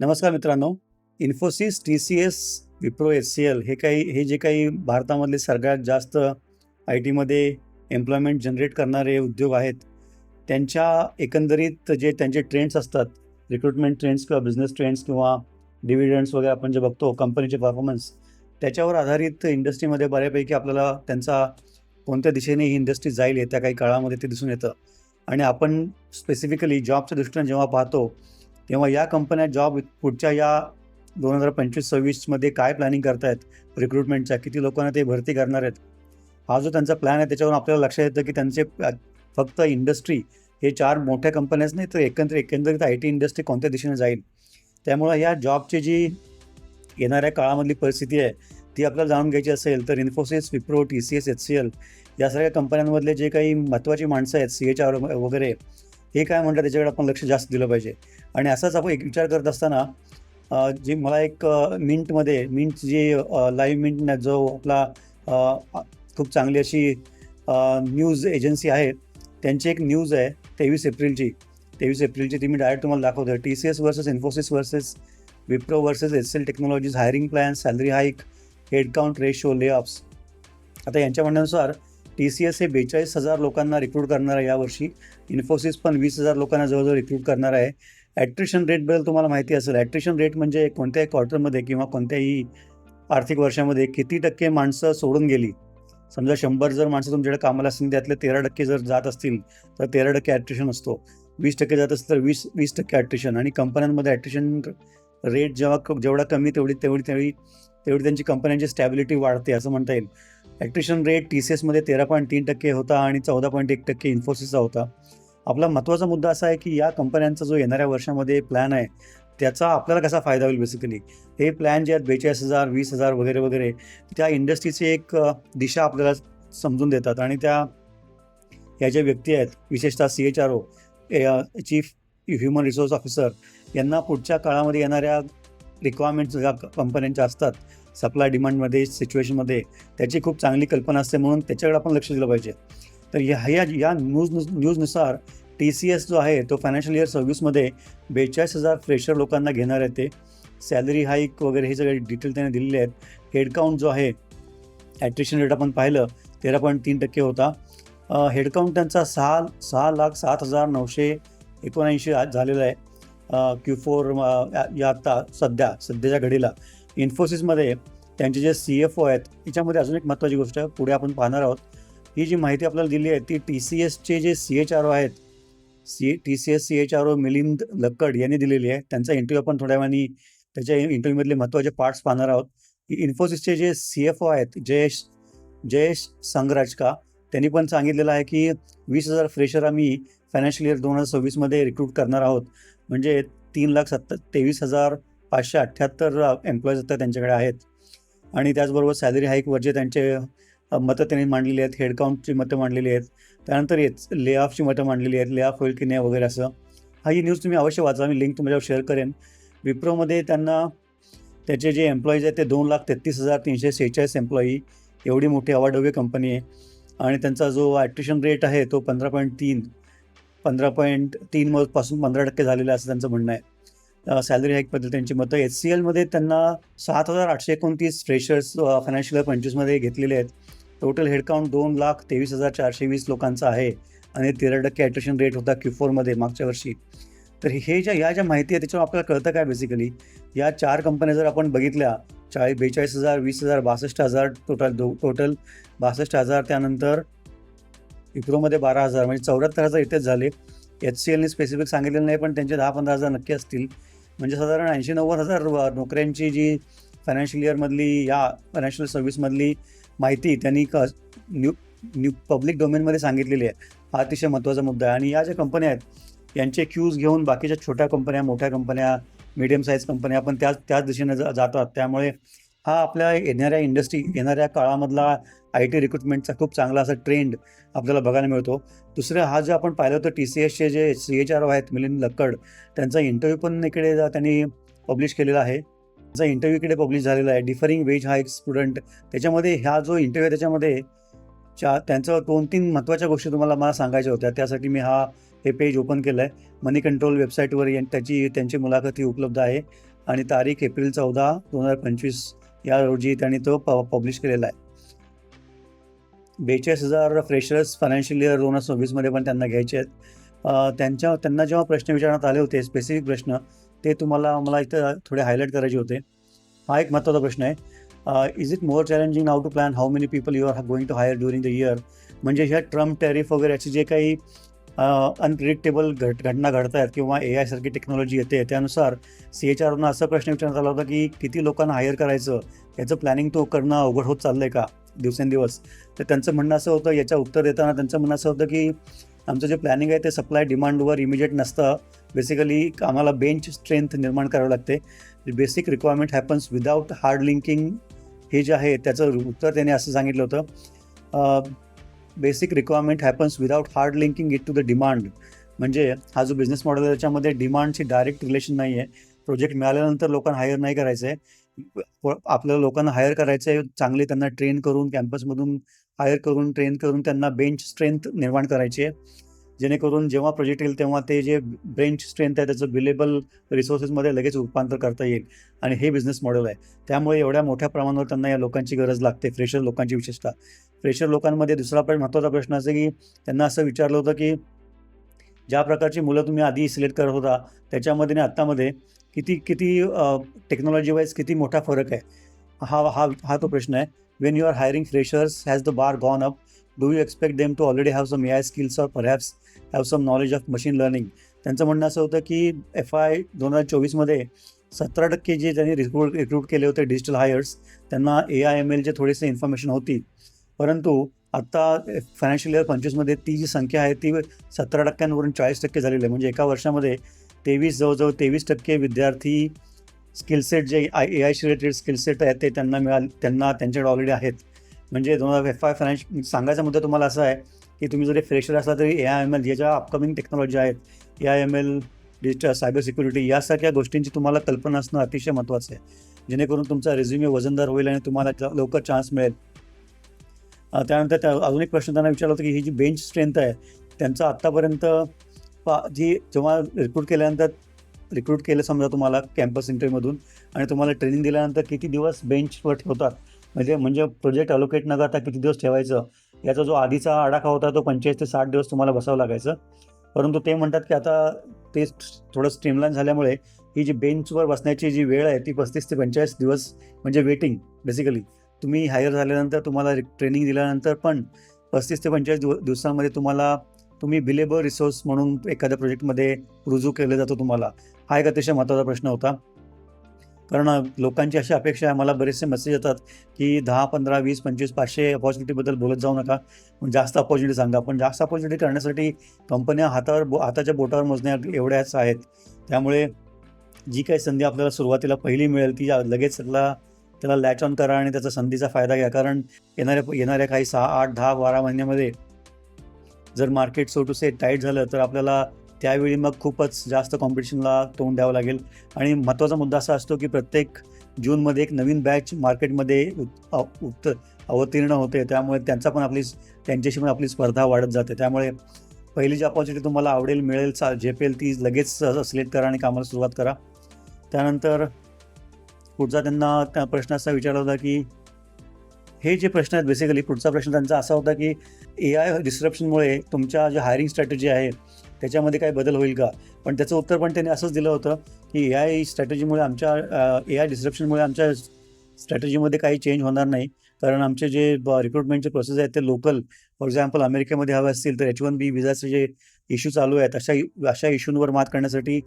नमस्कार मित्रांनो. Infosys T C S Wipro S C L हे काही हे जे काही भारतामधले सगळ्यात जास्त आय टीमध्ये एम्प्लॉयमेंट जनरेट करणारे उद्योग आहेत त्यांच्या एकंदरीत जे त्यांचे ट्रेंड्स असतात रिक्रुटमेंट ट्रेंड्स किंवा बिझनेस ट्रेंड्स किंवा डिव्हिडंड्स वगैरे आपण जे बघतो कंपनीचे परफॉर्मन्स त्याच्यावर आधारित इंडस्ट्रीमध्ये बऱ्यापैकी आपल्याला त्यांचा कोणत्या दिशेने ही इंडस्ट्री जाईल येत्या काही काळामध्ये ते दिसून येतं. आणि आपण स्पेसिफिकली जॉबच्या दृष्टीने जेव्हा पाहतो तेव्हा या कंपन्या जॉब पुढच्या या दोन हजार पंचवीस सव्वीसमध्ये काय प्लॅनिंग करतायत? रिक्रुटमेंटच्या किती लोकांना ते भरती करणार आहेत? हा जो त्यांचा प्लॅन आहे त्याच्यावरून आपल्याला लक्षात येतं की त्यांचे फक्त इंडस्ट्री हे चार मोठ्या कंपन्याच नाही तर एकंदरीत एकंदरीत आय टी इंडस्ट्री कोणत्या दिशेने जाईल? त्यामुळं या जॉबची जी येणाऱ्या काळामधली परिस्थिती आहे ती आपल्याला जाणून घ्यायची असेल तर Infosys Wipro T C S H C L या सगळ्या कंपन्यांमधले जे काही महत्त्वाची माणसं आहेत सी एच आर वगैरे हे काय म्हणतात त्याच्याकडे आपण लक्ष जास्त दिलं पाहिजे. आणि असाच आपण एक विचार करत असताना जे मला एक मिंटमध्ये मिंट जी लाईव्ह मिंट जो आपला खूप चांगली अशी न्यूज एजन्सी आहे त्यांची एक न्यूज आहे तेवीस एप्रिलची. तेवीस एप्रिलची ती मी डायरेक्ट तुम्हाला दाखवतो T C S versus Infosys versus Wipro versus S L technologies hiring plan salary hike headcount ratio layoffs आता यांच्या म्हणण्यानुसार टी सी एस हे बेचाळीस हजार लोकांना रिक्रूट करणार आहे यावर्षी. इन्फोसिस पण वीस हजार लोकांना जवळजवळ रिक्रूट करणार आहे. ॲट्रिशन रेटबद्दल तुम्हाला माहिती असेल ॲट्रिशन रेट म्हणजे कोणत्याही क्वार्टरमध्ये किंवा कोणत्याही आर्थिक वर्षामध्ये किती टक्के माणसं सोडून गेली? समजा शंभर जर माणसं तुमच्याकडे कामाला असतील त्यातले तेरा टक्के जर जात असतील तर तेरा टक्के ॲट्रिशन असतो. वीस टक्के जात असेल तर वीस वीस टक्के ॲट्रिशन आणि कंपन्यांमध्ये ॲट्रिशन रेट जेव्हा क- जेवढा कमी तेवढी तेवढी तेवढी तेवढी त्यांची कंपन्यांची स्टॅबिलिटी वाढते असं म्हणता येईल. ॲक्ट्रिशन रेट टी सी एसमध्ये तेरा पॉईंट तीन टक्के होता आणि चौदा पॉईंट एक टक्के इन्फोसिसचा होता. आपला महत्त्वाचा मुद्दा असा आहे की या कंपन्यांचा जो येणाऱ्या वर्षामध्ये प्लॅन आहे त्याचा आपल्याला कसा फायदा होईल बेसिकली हे प्लॅन जे आहेत बेचाळीस हजार वीस हजार वगैरे वगैरे त्या इंडस्ट्रीची एक दिशा आपल्याला समजून देतात. आणि त्या या ज्या व्यक्ती आहेत विशेषतः C H R O chief human resource officer यांना पुढच्या काळामध्ये येणाऱ्या रिक्वायरमेंट्स ज्या कंपन्यांच्या असतात सप्लाय डिमांडमध्ये सिच्युएशनमध्ये त्याची खूप चांगली कल्पना असते म्हणून त्याच्याकडे आपण लक्ष दिलं पाहिजे. तर या ह्या या न्यूज न्यूजनुसार टी सी एस जो आहे तो फायनान्शियल इयर सव्वीसमध्ये बेचाळीस हजार फ्रेशर लोकांना घेणार आहे ते. सॅलरी हाईक वगैरे हे सगळे डिटेल त्याने दिलेले आहेत. हेडकाउंट जो आहे ॲट्रिशन रेट आपण पाहिलं तेरा पॉईंट तीन टक्के होता. हेडकाउंट त्यांचा सहा सहा लाख सात हजार नऊशे एकोणऐंशी आज झालेला आहे. क्यू फोर या आता सध्या सध्याच्या घडीला. इन्फोसिसमध्ये त्यांचे जे सी एफ ओ आहेत याच्यामध्ये अजून एक महत्त्वाची गोष्ट पुढे आपण पाहणार आहोत. ही जी माहिती आपल्याला दिली आहे ती टी सी एसचे जे सी एच आर ओ आहेत C T C S C H R O Milind Lakkad यांनी दिलेली आहे. त्यांचा इंटरव्ह्यू आपण थोड्या वेळाने त्याच्या इंटरव्ह्यूमधले महत्त्वाचे पार्ट्स पाहणार आहोत. इन्फोसिसचे जे सी एफ ओ आहेत जयेश जयेश संगराजका त्यांनी पण सांगितलेलं आहे की वीस हजार फ्रेशर आम्ही फायनान्शियल इयर दोन हजार सव्वीसमध्ये रिक्रूट करणार आहोत. म्हणजे तीन लाख सत्त तेवीस हजार पाचशे अठ्ठ्याहत्तर एम्प्लॉईज आता त्यांच्याकडे आहेत. आणि त्याचबरोबर सॅलरी हाईकवर जे त्यांचे मतं त्यांनी मांडलेली आहेत. हेडकाउंटची मतं मांडलेली आहेत. त्यानंतर येच ले ऑफची मतं मांडलेली आहेत. ले ऑफ होईल की नाही वगैरे असं. हा ही न्यूज तुम्ही अवश्य वाचा. मी लिंक तुमच्यावर शेअर करेन. विप्रोमध्ये त्यांना त्याचे जे एम्प्लॉईज आहेत ते दोन लाख तेहतीस हजार तीनशे सेहेचाळीस एम्प्लॉई एवढी मोठी अवाढव्य कंपनी आहे. आणि त्यांचा जो ॲट्रिशन रेट आहे तो पंधरा पॉईंट तीन पंधरा पॉईंट तीन पासून पंधरा टक्के झालेला असं त्यांचं म्हणणं आहे. सॅलरी हाईकबद्दल त्यांची मतं. एच सी एलमध्ये त्यांना सात हजार आठशे एकोणतीस फ्रेशर्स फायनान्शियल पंचवीसमध्ये घेतलेले आहेत. टोटल हेडकाउंट दोन लाख तेवीस हजार चारशे वीस लोकांचा आहे आणि तेरा टक्के ॲट्रेशन रेट होता क्यू फोरमध्ये मागच्या वर्षी. तर हे ज्या या ज्या माहिती आहे त्याच्यावर आपल्याला कळतं काय बेसिकली या चार कंपन्या जर आपण बघितल्या चाळीस बेचाळीस हजार वीस हजार बासष्ट हजार टोटल दो टोटल बासष्ट हजार त्यानंतर विप्रोमध्ये बारा हजार म्हणजे चौऱ्याहत्तर हजार इथेच झाले. एच सी एलने स्पेसिफिक सांगितलेलं नाही पण त्यांचे दहा पंधरा हजार नक्की असतील. म्हणजे साधारण ऐंशी नव्वद हजार व- नोकऱ्यांची जी फायनान्शियल इयरमधली या फायनान्शियल सर्व्हिसमधली माहिती त्यांनी क न्यू न्यू पब्लिक डोमेनमध्ये सांगितलेली आहे. हा अतिशय महत्त्वाचा मुद्दा आहे. आणि या ज्या कंपन्या आहेत यांचे क्यूज घेऊन बाकीच्या छोट्या कंपन्या मोठ्या कंपन्या मिडियम साईज कंपन्या पण त्याच त्याच दिशेने जातात त्यामुळे हा आपल्या येणाऱ्या इंडस्ट्री येणाऱ्या काळामधला आय टी रिक्रुटमेंटचा खूप चांगला असा ट्रेंड आपल्याला बघायला मिळतो. दुसरं हा जे आपण पाहिलं होतं टी सी एसचे जे सी एच आर ओ आहेत मिलिंद लक्कड त्यांचा इंटरव्ह्यू पण इकडे त्यांनी पब्लिश केलेला आहे. त्यांचा इंटरव्ह्यू इकडे पब्लिश झालेला आहे. डिफरिंग वेज हाईक स्टुडंट त्याच्यामध्ये ह्या जो इंटरव्ह्यू आहे त्याच्यामध्ये चा त्यांचं दोन तीन महत्त्वाच्या गोष्टी तुम्हाला मला सांगायच्या होत्या. त्यासाठी मी हा हे पेज ओपन केलं आहे मनी कंट्रोल वेबसाईटवर त्याची त्यांची मुलाखत ही उपलब्ध आहे. आणि तारीख एप्रिल चौदा दोन हजार पंचवीस या रोजी त्यांनी तो प पब्लिश केलेला आहे. बेचाळीस हजार फ्रेशर्स फायनान्शियल इयर दोन हजार सव्वीसमध्ये पण त्यांना घ्यायचे आहेत. त्यांच्या त्यांना जेव्हा प्रश्न विचारण्यात आले होते स्पेसिफिक प्रश्न ते तुम्हाला मला इथं थोडे हायलाईट करायचे होते. हा एक महत्त्वाचा प्रश्न आहे. Is it more challenging now to plan how many people you are going to hire during the year म्हणजे ह्या ट्रम्प टॅरिफ वगैरे याचे जे काही अनप्रिडिक्टेबल घट घटना घडत आहेत किंवा ए आयसारखी टेक्नॉलॉजी येते त्यानुसार सी एच आरनं असा प्रश्न विचारण्यात आला होता की किती लोकांना हायर करायचं? याचं प्लॅनिंग तो करणं अवघड होत चाललं आहे का? दिवसेंदिवस. तर त्यांचं म्हणणं असं होतं याच्या उत्तर देताना त्यांचं म्हणणं असं होतं की आमचं जे प्लॅनिंग आहे ते सप्लाय डिमांडवर इमिजिएट नसतं. बेसिकली आम्हाला बेंच स्ट्रेंथ निर्माण करावं लागते. Basic requirement happens without hard linking हे जे आहे त्याचं उत्तर त्याने असं सांगितलं होतं. Basic requirement happens without hard linking it to the demand म्हणजे हा जो बिझनेस मॉडेल आहे त्याच्यामध्ये डिमांडची डायरेक्ट रिलेशन नाही आहे प्रोजेक्ट मिळाल्यानंतर लोकांना हायर नाही करायचं आहे आपल्याला लोकांना हायर करायचं आहे चांगले त्यांना ट्रेन करून कॅम्पसमधून हायर करून ट्रेन करून त्यांना बेंच स्ट्रेंथ निर्माण करायची आहे. जेणेकरून जेव्हा प्रोजेक्ट येईल तेव्हा ते जे बेंच स्ट्रेंथ आहे त्याचं बिलेबल रिसोर्सेसमध्ये लगेच रूपांतर करता येईल. आणि हे बिझनेस मॉडेल आहे. त्यामुळे एवढ्या मोठ्या प्रमाणावर त्यांना या लोकांची गरज लागते फ्रेशर लोकांची विशेषतः. फ्रेशर लोकांमध्ये दुसरा पण महत्त्वाचा प्रश्न असा की त्यांना असं विचारलं होतं की ज्या प्रकारची मुलं तुम्ही आधी सिलेक्ट करत होता त्याच्यामध्ये आणि आत्तामध्ये किती किती टेक्नॉलॉजी वाईज किती मोठा फरक आहे? हा हा हा तो प्रश्न आहे. When you are hiring freshers has the bar gone up do you expect them to already have some A I skills or perhaps have some knowledge of machine learning त्यांचं म्हणणं असं होतं की एफ आय दोन हजार चोवीसमध्ये सतरा टक्के जे त्यांनी रिक्रूट रिक्रूट केले होते डिजिटल हायर्स त्यांना ए आय एम एलचे थोडेसे इन्फॉर्मेशन होती. परंतु आत्ता फायनान्शियल इयर पंचवीसमध्ये ती जी संख्या आहे ती सतरा टक्क्यांवरून चाळीस टक्के झालेली आहे. म्हणजे एका वर्षामध्ये तेवीस जवळजवळ तेवीस टक्के विद्यार्थी स्किलसेट जे आय ए आयशी रिलेटेड स्किलसेट आहेत ते त्यांना मिळाल त्यांना त्यांच्याकडे ऑलरेडी आहेत. म्हणजे दोन हजार एफ आय फायनान्श सांगायचा मुद्दा तुम्हाला असा आहे की तुम्ही जरी फ्रेशर असला तरी ए आय एम एल या ज्या अपकमिंग टेक्नॉलॉजी आहेत A I M L digital cyber security यासारख्या गोष्टींची तुम्हाला कल्पना असणं अतिशय महत्त्वाचं आहे. जेणेकरून तुमचा रेझ्युमे वजनदार होईल आणि तुम्हाला लवकर चान्स मिळेल. त्यानंतर त्या अजून एक प्रश्न त्यांना विचारला होता की ही जी बेंच स्ट्रेंथ आहे त्यांचा आत्तापर्यंत पा जी जेव्हा रिक्रूट केल्यानंतर रिक्रूट केलं समजा तुम्हाला कॅम्पस इंटरव्ह्यूमधून आणि तुम्हाला ट्रेनिंग दिल्यानंतर किती दिवस बेंचवर ठेवतात? म्हणजे म्हणजे प्रोजेक्ट अलोकेट न करता किती दिवस ठेवायचं? याचा जो आधीचा आडाखा होता तो पंचेचाळीस ते साठ दिवस तुम्हाला बसावं लागायचं. परंतु ते म्हणतात की आता ते थोडं स्ट्रीमलाईन झाल्यामुळे ही जी बेंचवर बसण्याची जी वेळ आहे ती पस्तीस ते पंचेचाळीस दिवस म्हणजे वेटिंग बेसिकली तुम्ही हायर झाल्यानंतर तुम्हाला ट्रेनिंग दिल्यानंतर पण पस्तीस ते पंचेचाळीस दिव दिवसांमध्ये तुम्हाला तुम्ही बिलेबल रिसोर्स म्हणून एखाद्या प्रोजेक्टमध्ये रुजू केलं जातो तुम्हाला. हा एक अतिशय महत्त्वाचा प्रश्न होता. कारण लोकांची अशी अपेक्षा आहे मला बरेचसे मेसेज येतात की दहा पंधरा वीस पंचवीस पाचशे अपॉर्च्युनिटीबद्दल बोलत जाऊ नका. पण जास्त अपॉर्च्युनिटी सांगा. पण जास्त अपॉर्च्युनिटी करण्यासाठी कंपन्या हातावर बो हाताच्या बोटावर मोजण्या एवढ्याच आहेत. त्यामुळे जी काही संधी आपल्याला सुरुवातीला पहिली मिळेल ती लगेच त्याला त्याला लॅच ऑन करा आणि त्याचा संधीचा फायदा घ्या. कारण येणाऱ्या येणाऱ्या काही सहा आठ दहा बारा महिन्यामध्ये जर market so to say tight झालं तर आपल्याला त्यावेळी मग खूपच जास्त कॉम्पिटिशनला तोंड द्यावं लागेल. आणि महत्त्वाचा मुद्दा असा असतो की प्रत्येक जूनमध्ये एक नवीन बॅच मार्केटमध्ये उत- अवतीर्ण होते. त्यामुळे त्यांचा पण आपली त्यांच्याशी पण आपली स्पर्धा वाढत जाते. त्यामुळे पहिली जी अपॉर्च्युनिटी तुम्हाला आवडेल मिळेल चा झेपेल ती लगेच सिलेक्ट करा आणि कामाला सुरुवात करा. त्यानंतर पुढचा त्यांना त्या प्रश्न असा विचारला होता की हे जे प्रश्न आहेत बेसिकली पुढचा प्रश्न त्यांचा असा होता की ए आय डिस्क्रप्शनमुळे तुमच्या ज्या हायरिंग स्ट्रॅटेजी आहे त्याच्यामध्ये काय बदल होईल का? पण त्याचं उत्तर पण त्यांनी असंच दिलं होतं की ए आय स्ट्रॅटेजीमुळे आमच्या ए आय डिस्क्रप्शनमुळे आमच्या स्ट्रॅटेजीमध्ये काही चेंज होणार नाही. कारण आमचे जे रिक्रुटमेंटचे प्रोसेस आहेत ते लोकल फॉर एक्झाम्पल अमेरिकेमध्ये हवे असतील तर एच वन बी विजाचे जे इश्यू चालू आहेत अशा अशा इश्यूंवर मात करण्यासाठी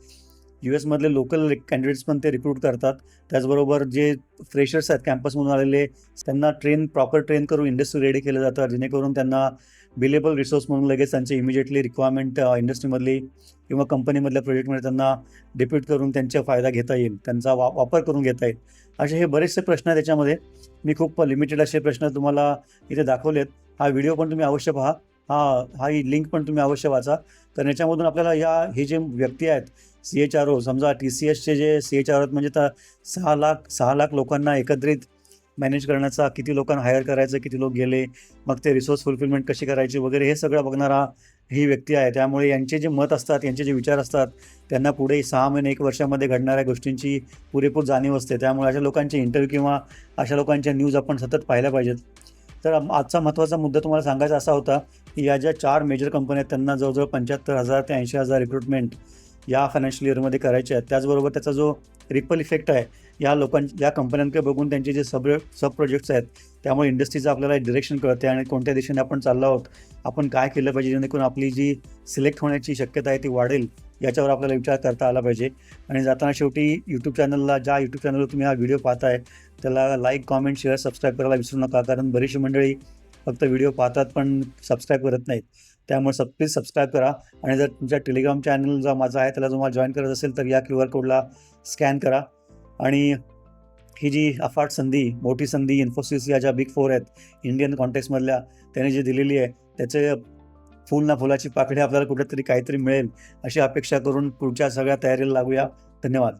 यू एसमधले लोकल कॅन्डिडेट्स पण ते रिक्रूट करतात. त्याचबरोबर जे फ्रेशर्स आहेत कॅम्पसमधून आलेले त्यांना ट्रेन प्रॉपर ट्रेन करून इंडस्ट्री रेडी केलं जातं. जेणेकरून त्यांना बिलेबल रिसोर्स म्हणून लगेच त्यांची इमिजिएटली रिक्वायरमेंट इंडस्ट्रीमधली किंवा कंपनीमधल्या प्रोजेक्टमध्ये त्यांना डिप्यूट करून त्यांचा फायदा घेता येईल. त्यांचा वा वापर करून घेता येईल. असे हे बरेचसे प्रश्न आहेत त्याच्यामध्ये मी खूप लिमिटेड असे प्रश्न तुम्हाला इथे दाखवलेत. हा व्हिडिओ पण तुम्ही अवश्य पहा. हा हा ही लिंक पण तुम्ही अवश्य वाचा. तर याच्यामधून आपल्याला या हे जे व्यक्ती आहेत सी एच आर ओ समजा टी सी एसचे जे सी एच आर आहेत म्हणजे तर सहा लाख सहा लाख लोकांना एकत्रित मॅनेज करण्याचा किती लोकांना हायर करायचं किती लोक गेले मग ते रिसोर्स फुलफिलमेंट कशी करायची वगैरे हे सगळं बघणारा ही व्यक्ती आहे. त्यामुळे यांचे जे मत असतात यांचे जे विचार असतात त्यांना पुढे सहा महिने एक वर्षामध्ये घडणाऱ्या गोष्टींची पुरेपूर जाणीव असते. त्यामुळे अशा लोकांचे इंटरव्ह्यू किंवा अशा लोकांच्या न्यूज आपण सतत पाहायला पाहिजेत. तर आजचा महत्त्वाचा मुद्दा तुम्हाला सांगायचा असा होता की या ज्या चार मेजर कंपन्या आहेत त्यांना जवळजवळ पंच्याहत्तर हजार ते ऐंशी हजार रिक्रुटमेंट या फायनान्शियल इयरमध्ये करायचे आहेत. त्याचबरोबर त्याचा जो रिपल इफेक्ट आहे या लोकां या कंपन्यांकडे बघून त्यांचे जे सब सब प्रोजेक्ट्स आहेत त्यामुळे इंडस्ट्रीचं आपल्याला डिरेक्शन कळते आणि कोणत्या दिशेने आपण चाललो आहोत आपण काय केलं पाहिजे जेणेकरून आपली जी सिलेक्ट होण्याची शक्यता आहे ती वाढेल. याच्यावर आपल्याला विचार करता आला पाहिजे. आणि जाताना शेवटी यूट्यूब चॅनलला ज्या यूट्यूब चॅनलवर तुम्ही हा व्हिडिओ पाहताय त्याला लाईक कॉमेंट शेअर सबस्क्राईब करायला विसरू नका. कारण बरीचशी मंडळी फक्त व्हिडिओ पाहतात पण सबस्क्राईब करत नाहीत. त्यामुळे सब प्लीज सबस्क्राईब करा. आणि जर तुमच्या टेलिग्राम चॅनल जो माझा आहे त्याला तुम्हाला जॉईन करत असेल तर या क्यू आर कोडला स्कॅन करा. आणि ही जी अफाट संधी मोठी संधी इन्फोसिस या ज्या बिग फोर आहेत इंडियन कॉन्टेक्समधल्या त्याने जी दिलेली आहे त्याचे फुल ना फुलाची पाकळी आपल्याला कुठेतरी काहीतरी मिळेल अशी अपेक्षा करून पुढच्या सगळ्या तयारीला लागूया. धन्यवाद.